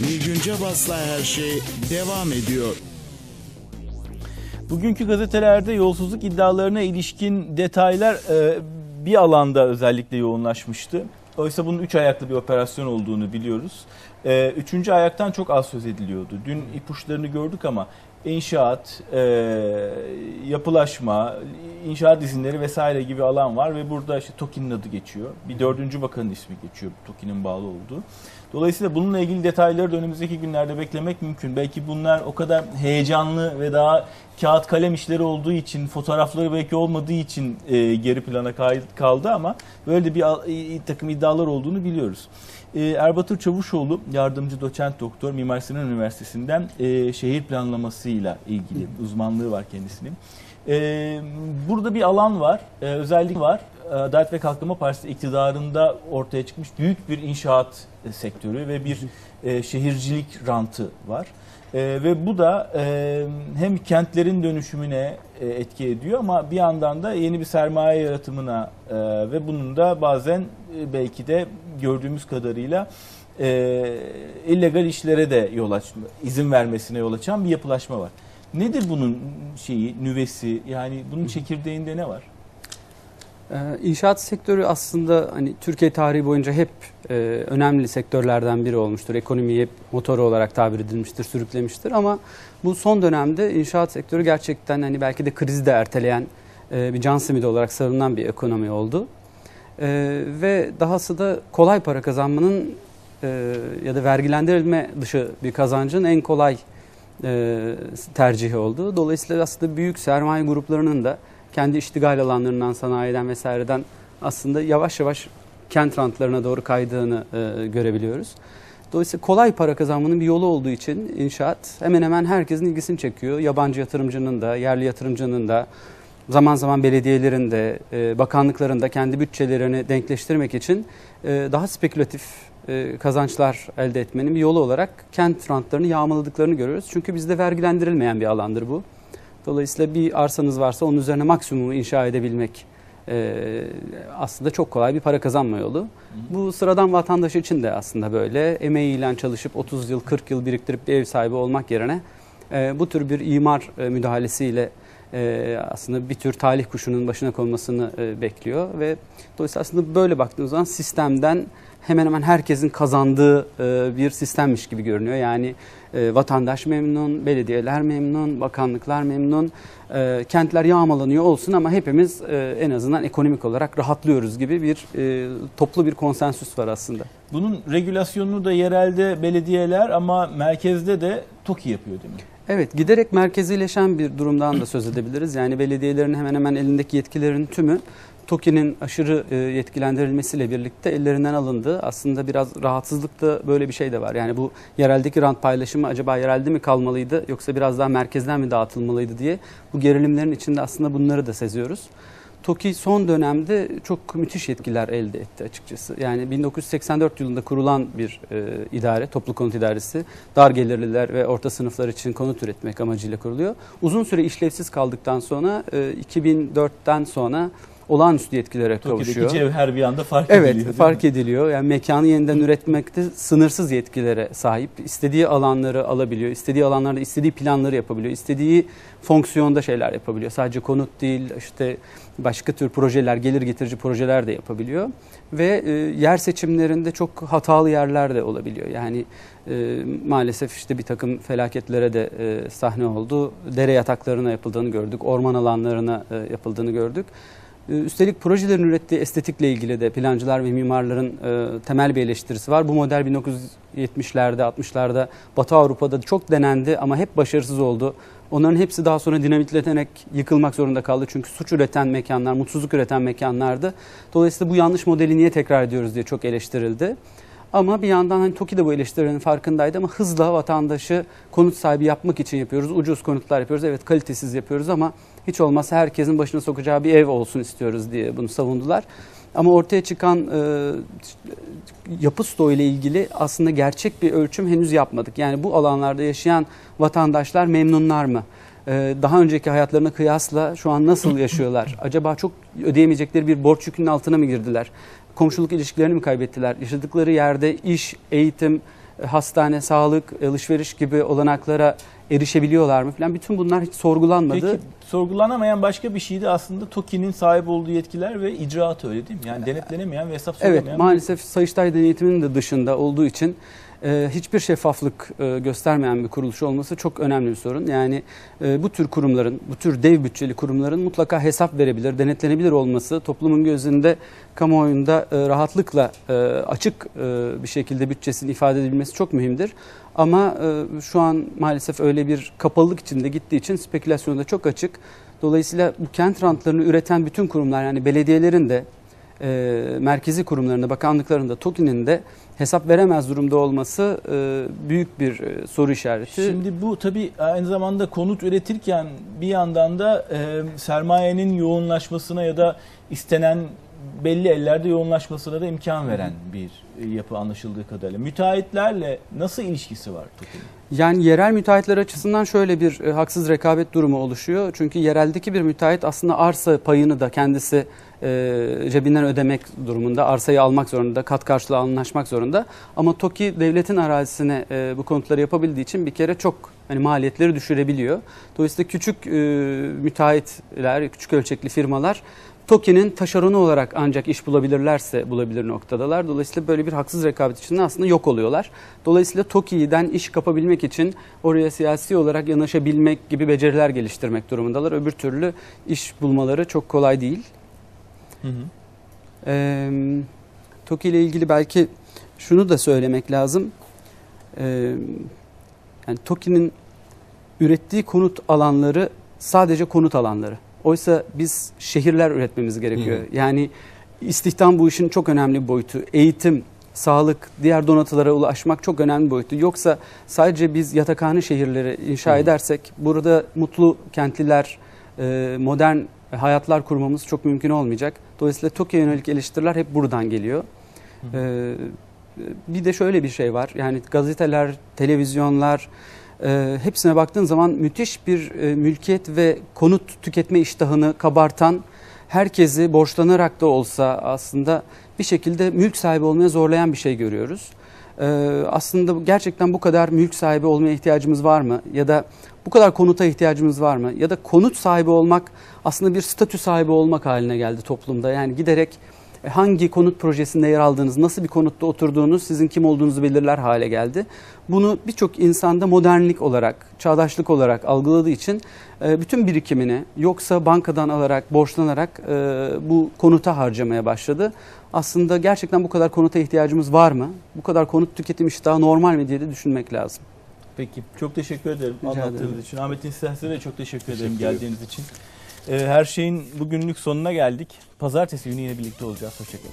Nilgün Cabas'la her şey devam ediyor. Bugünkü gazetelerde yolsuzluk iddialarına ilişkin detaylar e, bir alanda özellikle yoğunlaşmıştı. Oysa bunun üç ayaklı bir operasyon olduğunu biliyoruz. E, üçüncü ayaktan çok az söz ediliyordu. Dün ipuçlarını gördük ama inşaat, e, yapılaşma, inşaat izinleri vesaire gibi alan var ve burada işte TOKİ'nin adı geçiyor. Bir dördüncü bakanın ismi geçiyor TOKİ'nin bağlı olduğu. Dolayısıyla bununla ilgili detayları da önümüzdeki günlerde beklemek mümkün. Belki bunlar o kadar heyecanlı ve daha kağıt kalem işleri olduğu için, fotoğrafları belki olmadığı için e, geri plana kaldı ama böyle bir e, takım iddialar olduğunu biliyoruz. E, Erbatır Çavuşoğlu, yardımcı doçent doktor Mimar Sinan Üniversitesi'nden e, şehir planlamasıyla ilgili uzmanlığı var kendisinin. E, burada bir alan var, e, özellik var. Adalet ve Kalkınma Partisi iktidarında ortaya çıkmış büyük bir inşaat sektörü ve bir e, şehircilik rantı var. E, ve bu da e, hem kentlerin dönüşümüne e, etki ediyor ama bir yandan da yeni bir sermaye yaratımına e, ve bunun da bazen e, belki de gördüğümüz kadarıyla e, illegal işlere de yol aç, izin vermesine yol açan bir yapılaşma var. Nedir bunun şeyi, nüvesi yani bunun çekirdeğinde ne var? Ee, İnşaat sektörü aslında hani Türkiye tarihi boyunca hep e, önemli sektörlerden biri olmuştur. Ekonomiyi hep motoru olarak tabir edilmiştir, sürüklemiştir. Ama bu son dönemde inşaat sektörü gerçekten hani belki de krizi de erteleyen e, bir can simidi olarak savunulan bir ekonomi oldu. E, ve dahası da kolay para kazanmanın e, ya da vergilendirilme dışı bir kazancın en kolay e, tercihi oldu. Dolayısıyla aslında büyük sermaye gruplarının da kendi iştigal alanlarından, sanayiden vesaireden aslında yavaş yavaş kent rantlarına doğru kaydığını e, görebiliyoruz. Dolayısıyla kolay para kazanmanın bir yolu olduğu için inşaat hemen hemen herkesin ilgisini çekiyor. Yabancı yatırımcının da, yerli yatırımcının da, zaman zaman belediyelerin de, e, bakanlıkların da kendi bütçelerini denkleştirmek için e, daha spekülatif e, kazançlar elde etmenin bir yolu olarak kent rantlarını yağmaladıklarını görüyoruz. Çünkü bizde vergilendirilmeyen bir alandır bu. Dolayısıyla bir arsanız varsa onun üzerine maksimumu inşa edebilmek e, aslında çok kolay bir para kazanma yolu. Bu sıradan vatandaş için de aslında böyle. Emeğiyle çalışıp 30 yıl 40 yıl biriktirip bir ev sahibi olmak yerine e, bu tür bir imar e, müdahalesiyle e, aslında bir tür talih kuşunun başına konmasını e, bekliyor ve dolayısıyla aslında böyle baktığınız zaman sistemden hemen hemen herkesin kazandığı e, bir sistemmiş gibi görünüyor. Yani e, vatandaş memnun, belediyeler memnun, bakanlıklar memnun, e, kentler yağmalanıyor olsun ama hepimiz e, en azından ekonomik olarak rahatlıyoruz gibi bir e, toplu bir konsensüs var aslında. Bunun regülasyonunu da yerelde belediyeler ama merkezde de TOKİ yapıyor değil mi? Evet, giderek merkezileşen bir durumdan da söz edebiliriz. Yani belediyelerin hemen hemen elindeki yetkilerin tümü TOKİ'nin aşırı e, yetkilendirilmesiyle birlikte ellerinden alındı. Aslında biraz rahatsızlıkta böyle bir şey de var. Yani bu yereldeki rant paylaşımı acaba yerelde mi kalmalıydı yoksa biraz daha merkezden mi dağıtılmalıydı diye bu gerilimlerin içinde aslında bunları da seziyoruz. TOKİ son dönemde çok müthiş yetkiler elde etti açıkçası. Yani 1984 yılında kurulan bir e, idare, toplu konut idaresi. Dar gelirliler ve orta sınıflar için konut üretmek amacıyla kuruluyor. Uzun süre işlevsiz kaldıktan sonra e, 2004'ten sonra olağanüstü yetkilere TOKİ'deki kavuşuyor. cevher bir anda fark Evet, ediliyor. değil fark mi? ediliyor. Yani mekanı yeniden üretmekte sınırsız yetkilere sahip. İstediği alanları alabiliyor. istediği alanlarda istediği planları yapabiliyor. istediği fonksiyonda şeyler yapabiliyor. Sadece konut değil, işte başka tür projeler, gelir getirici projeler de yapabiliyor. Ve e, yer seçimlerinde çok hatalı yerler de olabiliyor. Yani e, maalesef işte bir takım felaketlere de e, sahne oldu. Dere yataklarına yapıldığını gördük, orman alanlarına e, yapıldığını gördük. Ee, Üstelik projelerin ürettiği estetikle ilgili de plancılar ve mimarların e, temel bir eleştirisi var. Bu model 1970'lerde, 60'larda Batı Avrupa'da çok denendi ama hep başarısız oldu. Onların hepsi daha sonra dinamitlenerek yıkılmak zorunda kaldı. Çünkü suç üreten mekanlar, mutsuzluk üreten mekanlardı. Dolayısıyla bu yanlış modeli niye tekrar ediyoruz diye çok eleştirildi. Ama bir yandan hani TOKİ de bu eleştirilerin farkındaydı ama hızla vatandaşı konut sahibi yapmak için yapıyoruz. Ucuz konutlar yapıyoruz. Evet kalitesiz yapıyoruz ama hiç olmazsa herkesin başına sokacağı bir ev olsun istiyoruz diye bunu savundular. Ama ortaya çıkan e, yapı stoğu ile ilgili aslında gerçek bir ölçüm henüz yapmadık. Yani bu alanlarda yaşayan vatandaşlar memnunlar mı? E, daha önceki hayatlarına kıyasla şu an nasıl yaşıyorlar? Acaba çok ödeyemeyecekleri bir borç yükünün altına mı girdiler? Komşuluk ilişkilerini mi kaybettiler? Yaşadıkları yerde iş, eğitim, hastane, sağlık, alışveriş gibi olanaklara erişebiliyorlar mı falan bütün bunlar hiç sorgulanmadı. Peki sorgulanamayan başka bir şey de aslında TOKİ'nin sahip olduğu yetkiler ve icraatı öyle değil mi? Yani denetlenemeyen ve hesap Evet sorulamayan maalesef Sayıştay denetiminin de dışında olduğu için e, hiçbir şeffaflık e, göstermeyen bir kuruluş olması çok önemli bir sorun. Yani e, bu tür kurumların, bu tür dev bütçeli kurumların mutlaka hesap verebilir, denetlenebilir olması toplumun gözünde, kamuoyunda e, rahatlıkla e, açık e, bir şekilde bütçesini ifade edebilmesi çok mühimdir. Ama e, şu an maalesef öyle bir kapalılık içinde gittiği için spekülasyona da çok açık. Dolayısıyla bu kent rantlarını üreten bütün kurumlar yani belediyelerin de e, merkezi kurumlarında, bakanlıklarında, TOKİ'nin de hesap veremez durumda olması e, büyük bir e, soru işareti. Şimdi bu tabii aynı zamanda konut üretirken bir yandan da e, sermayenin yoğunlaşmasına ya da istenen belli ellerde yoğunlaşmasına da imkan veren bir e, yapı anlaşıldığı kadarıyla. Müteahhitlerle nasıl ilişkisi var TOKİ'nin? Yani yerel müteahhitler açısından şöyle bir e, haksız rekabet durumu oluşuyor. Çünkü yereldeki bir müteahhit aslında arsa payını da kendisi e, cebinden ödemek durumunda, arsayı almak zorunda, kat karşılığı anlaşmak zorunda. Ama TOKİ devletin arazisine e, bu konutları yapabildiği için bir kere çok hani maliyetleri düşürebiliyor. Dolayısıyla küçük e, müteahhitler, küçük ölçekli firmalar TOKİ'nin taşeronu olarak ancak iş bulabilirlerse bulabilir noktadalar. Dolayısıyla böyle bir haksız rekabet içinde aslında yok oluyorlar. Dolayısıyla TOKİ'den iş kapabilmek için oraya siyasi olarak yanaşabilmek gibi beceriler geliştirmek durumundalar. Öbür türlü iş bulmaları çok kolay değil. Hı hı. Ee, TOKİ ile ilgili belki şunu da söylemek lazım. Ee, yani TOKİ'nin ürettiği konut alanları sadece konut alanları. Oysa biz şehirler üretmemiz gerekiyor. Hı. Yani istihdam bu işin çok önemli bir boyutu. Eğitim, sağlık, diğer donatılara ulaşmak çok önemli bir boyutu. Yoksa sadece biz yatakhane şehirleri inşa Hı. edersek burada mutlu kentliler, e, modern hayatlar kurmamız çok mümkün olmayacak. Dolayısıyla TOKİ'ye yönelik eleştiriler hep buradan geliyor. Hı. Ee, bir de şöyle bir şey var. Yani gazeteler, televizyonlar e, hepsine baktığın zaman müthiş bir e, mülkiyet ve konut tüketme iştahını kabartan herkesi borçlanarak da olsa aslında bir şekilde mülk sahibi olmaya zorlayan bir şey görüyoruz. Ee, aslında gerçekten bu kadar mülk sahibi olmaya ihtiyacımız var mı? Ya da bu kadar konuta ihtiyacımız var mı? Ya da konut sahibi olmak aslında bir statü sahibi olmak haline geldi toplumda. Yani giderek e, hangi konut projesinde yer aldığınız, nasıl bir konutta oturduğunuz sizin kim olduğunuzu belirler hale geldi. Bunu birçok insanda modernlik olarak, çağdaşlık olarak algıladığı için e, bütün birikimini yoksa bankadan alarak, borçlanarak e, bu konuta harcamaya başladı. Aslında gerçekten bu kadar konuta ihtiyacımız var mı? Bu kadar konut tüketim iştahı normal mi diye de düşünmek lazım. Peki. Çok teşekkür ederim Rica anlattığınız ederim. için. Ahmet İnstihs'e de çok teşekkür Teşekkür ederim. geldiğiniz için. Ee, her şeyin bugünlük sonuna geldik. Pazartesi günü yine birlikte olacağız. Hoşçakalın.